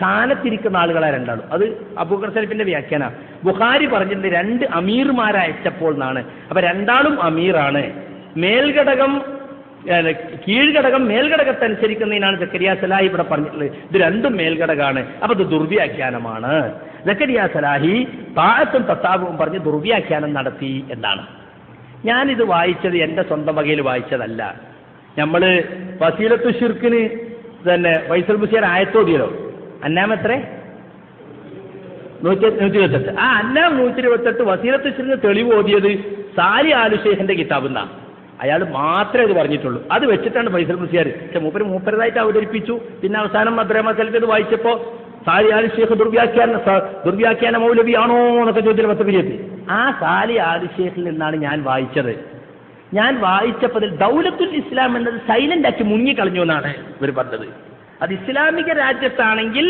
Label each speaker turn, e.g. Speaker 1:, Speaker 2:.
Speaker 1: സ്ഥാനത്തിരിക്കുന്ന ആളുകളെ രണ്ടാളും. അത് അബൂബക്കർ സലഫിന്റെ വ്യാഖ്യാന. ബുഹാരി പറഞ്ഞിട്ടുണ്ട് രണ്ട് അമീർമാരയച്ചപ്പോൾ എന്നാണ്. അപ്പൊ രണ്ടാളും അമീറാണ്. മേൽഘടകം കീഴ്ഘടകം മേൽഘടകത്തെ അനുസരിക്കുന്നതിനാണ് ജക്കരിയ സലാഹി ഇവിടെ പറഞ്ഞിട്ടുള്ളത്. ഇത് രണ്ടും മേൽഘടകമാണ് അപ്പൊ ഇത് ദുർവ്യാഖ്യാനമാണ്. ജക്കരിയ സലാഹി താഴത്തും തത്താവും പറഞ്ഞ് ദുർവ്യാഖ്യാനം നടത്തി എന്നാണ്. ഞാനിത് വായിച്ചത് എന്റെ സ്വന്തം വകയിൽ വായിച്ചതല്ല. നമ്മൾ വസീലത്തു ഷിർക്കിന് തന്നെ വൈസൽ ബുസിയർ ആയത്തോതിയല്ലോ അന്നാമത്രേ നൂറ്റി നൂറ്റി ഇരുപത്തെട്ട് ആ അന്നാം നൂറ്റി ഇരുപത്തെട്ട് വസീലത്തു ഷിർക്കിന് തെളിവ് ഓതിയത് സാലി ആലുഷേഖിന്റെ കിതാബ് എന്നാണ് അയാൾ മാത്രമേ ഇത് പറഞ്ഞിട്ടുള്ളൂ. അത് വെച്ചിട്ടാണ് ഫൈസൽ മുസിയാർ പക്ഷെ മൂപ്പര് മൂപ്പരതായിട്ട് അവതരിപ്പിച്ചു. പിന്നെ അവസാനം അബ്രഹ്മ ഇത് വായിച്ചപ്പോ സാലി ആലി ഷേഖ് ദുർവ്യാഖ്യാന ദുർവ്യാഖ്യാന മൗലവിയാണോ എന്നൊക്കെ ചോദ്യത്തിൽ പത്ത് പിരിയത്തി ആ സാലി ആലി ഷേഖിൽ നിന്നാണ് ഞാൻ വായിച്ചത്. ഞാൻ വായിച്ചപ്പോൾ ദൗലത്തുൽ ഇസ്ലാം എന്നത് സൈലന്റ് ആക്കി മുങ്ങിക്കളഞ്ഞു എന്നാണ് ഇവർ പറഞ്ഞത്. അത് ഇസ്ലാമിക രാജ്യത്താണെങ്കിൽ